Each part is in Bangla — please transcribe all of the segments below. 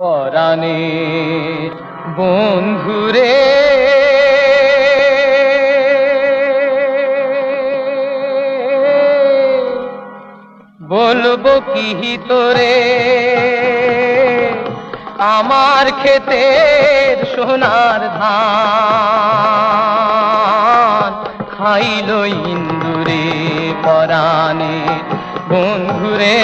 পরাণে বন্ধুরে। বলব কি তোরে আমার ক্ষেতের সোনার ধান। খাইল ইন্দুরে পরাণে বন্ধুরে।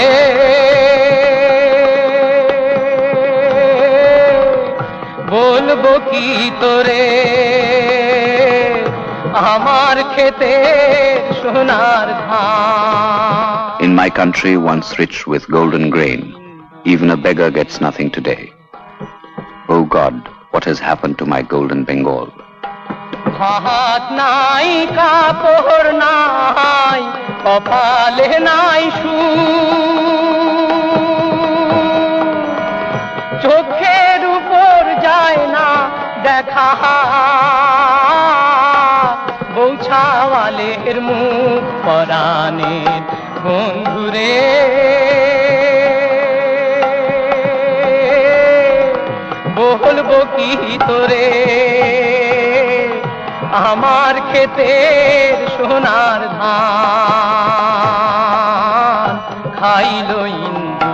বলব কি তোরে আমার খেতে সোনার ধান In my country, once rich with golden grain, even a beggar gets nothing today. Oh God, what has happened to my golden Bengal? হাত নাই কাপড় নাই কপালে নাই সু দেখা। বৌছাওয়ালের মুখ পরাণের বন্ধুরে বলব কি তোরে? আমার ক্ষেতের সোনার ধান খাইল ইন্দুরে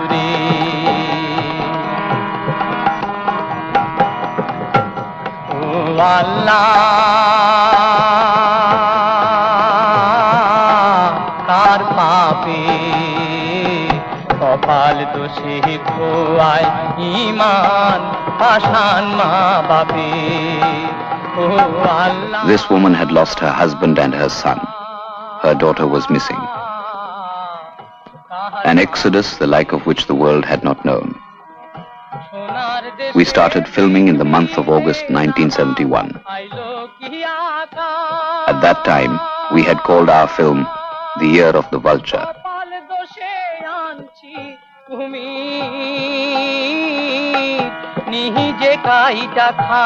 ও আল্লাহ কার পাপে কপাল দোষে খোয়ায় ইমান পাশান মা বাপে ও আল্লাহ This woman had lost her husband and her son. Her daughter was missing. An exodus the like of which the world had not known. We started filming in the month of August 1971. At that time, we had called our film The Year of the Vulture. কপাল দোষে আনছি তুমি নিজে কাইটা খা